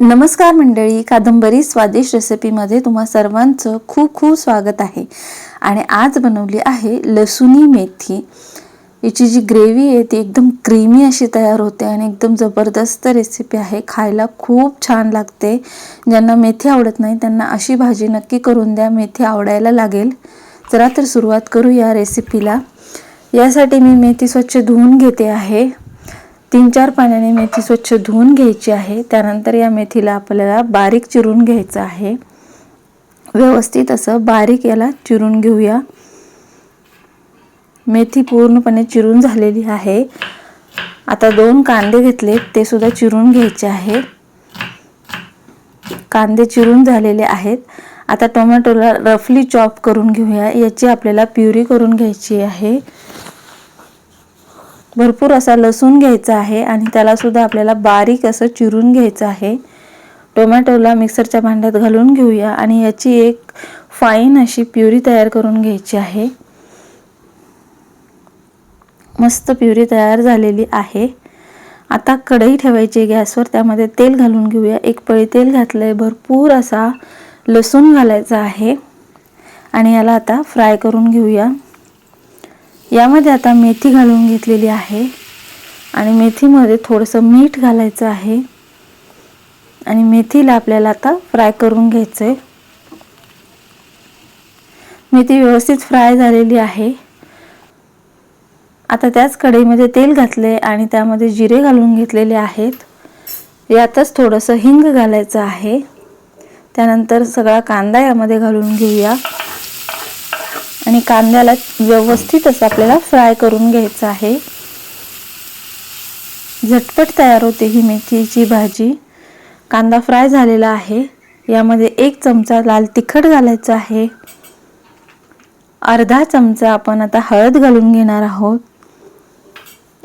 नमस्कार मंडळी कादंबरी स्वादिष्ट रेसिपीमध्ये तुम्हा सर्वांचं खूप खूप स्वागत आहे. आणि आज बनवली आहे लसुणी मेथी. याची जी ग्रेव्ही आहे ती एकदम क्रीमी अशी तयार होते आणि एकदम जबरदस्त रेसिपी आहे. खायला खूप छान लागते. ज्यांना मेथी आवडत नाही त्यांना अशी भाजी नक्की करून द्या. मेथी आवडायला लागेल. चला तर सुरुवात करू या रेसिपीला. यासाठी मी मेथी स्वच्छ धुवून घेते आहे. तीन चार पाण्याने मेथी स्वच्छ धुवून घ्यायची आहे. त्यानंतर या मेथीला आपल्याला बारीक चिरून घ्यायचं आहे. व्यवस्थित असं बारीक याला चिरून घेऊया. मेथी पूर्णपणे चिरून झालेली आहे. आता दोन कांदे घेतले ते सुद्धा चिरून घ्यायचे आहे. कांदे चिरून झालेले आहेत. आता टोमॅटोला रफली चॉप करून घेऊया. याची आपल्याला प्युरी करून घ्यायची आहे. भरपूर असा लसूण घ्यायचा आहे आणि त्यालासुद्धा आपल्याला बारीक असं चिरून घ्यायचं आहे. टोमॅटोला मिक्सरच्या भांड्यात घालून घेऊया आणि याची एक फाईन अशी प्युरी तयार करून घ्यायची आहे. मस्त प्युरी तयार झालेली आहे. आता कढई ठेवायची गॅसवर त्यामध्ये तेल घालून घेऊया. एक पळी तेल घातलं आहे भरपूर असा लसूण घालायचा आहे. आणि याला आता फ्राय करून घेऊया. यामध्ये आता मेथी घालून घेतलेली आहे. आणि मेथीमध्ये थोडंसं मीठ घालायचं आहे. आणि मेथीला आपल्याला आता फ्राय करून घ्यायचं आहे मेथी व्यवस्थित फ्राय झालेली आहे. आता त्याच कढईमध्ये तेल घातले आणि त्यामध्ये जिरे घालून घेतलेले आहेत. यातच थोडंसं हिंग घालायचं आहे. त्यानंतर सगळा कांदा यामध्ये घालून घेऊया. आणि कांद्याला व्यवस्थित असं आपल्याला फ्राय करून घ्यायचं आहे. झटपट तयार होते ही मेथीची भाजी. कांदा फ्राय झालेला आहे. यामध्ये एक चमचा लाल तिखट घालायचं आहे. अर्धा चमचा आपण आता हळद घालून घेणार आहोत.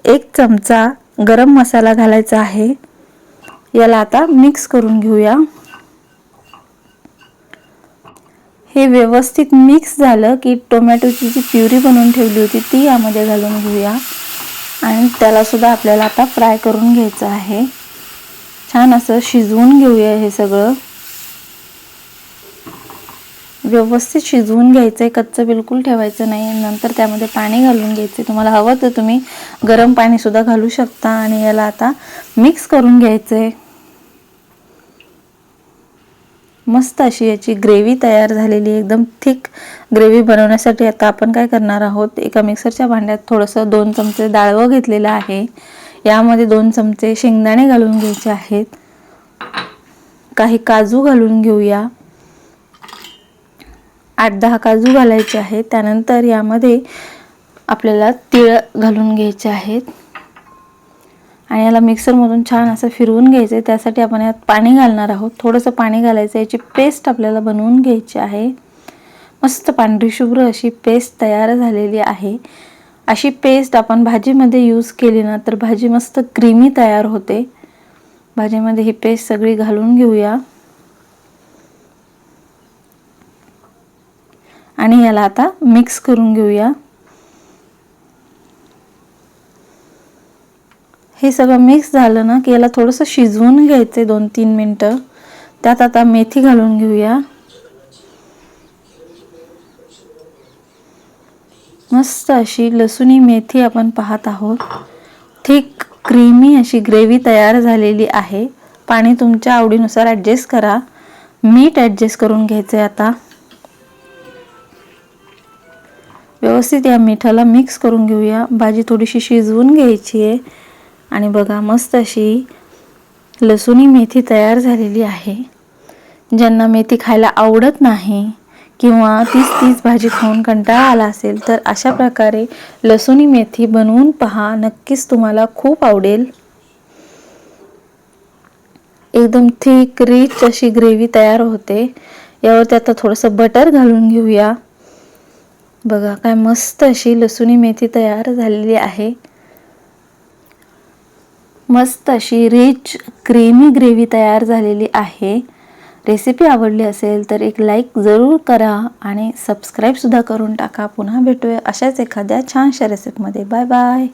एक चमचा गरम मसाला घालायचा आहे. याला आता मिक्स करून घेऊया. हे व्यवस्थित मिक्स झालं की टोमॅटोची जी प्युरी बनवून ठेवली होती ती यामध्ये घालून घेऊया. आणि त्यालासुद्धा आपल्याला आता फ्राय करून घ्यायचं आहे. छान असं शिजवून घेऊया हे सगळं. व्यवस्थित शिजवून घ्यायचं आहे कच्चं बिलकुल ठेवायचं नाही. नंतर त्यामध्ये पाणी घालून घ्यायचं तुम्हाला हवं तर तुम्ही गरम पाणीसुद्धा घालू शकता आणि याला आता मिक्स करून घ्यायचं आहे मस्त अशी याची ग्रेव्ही तयार झालेली एकदम थिक ग्रेव्ही बनवण्यासाठी आता आपण काय करणार आहोत? एका मिक्सरच्या भांड्यात थोडंसं दोन चमचे डाळवं घेतलेलं आहे. यामध्ये दोन चमचे शेंगदाणे घालून घ्यायचे आहेत. काही काजू घालून घेऊया. आठ दहा काजू घालायचे आहेत. त्यानंतर यामध्ये आपल्याला तिळ घालून घ्यायचे आहेत. आणि याला मिक्सरमधून छान असं फिरवून घ्यायचं आहे त्यासाठी आपण यात पाणी घालणार आहोत. थोडंसं पाणी घालायचं. याची पेस्ट आपल्याला बनवून घ्यायची आहे. मस्त पांढरी शुभ्र अशी पेस्ट तयार झालेली आहे. अशी पेस्ट आपण भाजीमध्ये यूज केली ना तर भाजी मस्त क्रीमी तयार होते. भाजीमध्ये ही पेस्ट सगळी घालून घेऊया. आणि याला आता मिक्स करून घेऊया. हे सगळं मिक्स झालं ना की याला थोडंसं शिजवून घ्यायचं दोन तीन मिनटं. त्यात आता मेथी घालून घेऊया. मस्त अशी लसुणी मेथी आपण पाहत आहोत. ठीक क्रीमी अशी ग्रेव्ही तयार झालेली आहे. पाणी तुमच्या आवडीनुसार ॲडजस्ट करा. मीठ ॲडजस्ट करून घ्यायचं आहे आता. व्यवस्थित या मिठाला मिक्स करून घेऊया. भाजी थोडीशी शिजवून घ्यायची आहे. आणि बघा मस्त अशी लसुणी मेथी तयार झालेली आहे. ज्यांना मेथी खायला आवडत नाही किंवा तीच तीच भाजी खाऊन कंटाळा आला असेल तर अशा प्रकारे लसुणी मेथी बनवून पहा. नक्कीच तुम्हाला खूप आवडेल. एकदम थिक रिच अशी ग्रेव्ही तयार होते. यावरती आता थोडंसं बटर घालून घेऊया. बघा काय मस्त अशी लसुणी मेथी तयार झालेली आहे. मस्त अशी रिच क्रीमी ग्रेव्ही तयार झालेली आहे. रेसिपी आवडली असेल तर एक लाईक जरूर करा आणि सबस्क्राईबसुद्धा करून टाका. पुन्हा भेटूया अशाच एखाद्या छानशा रेसिपीमध्ये बाय बाय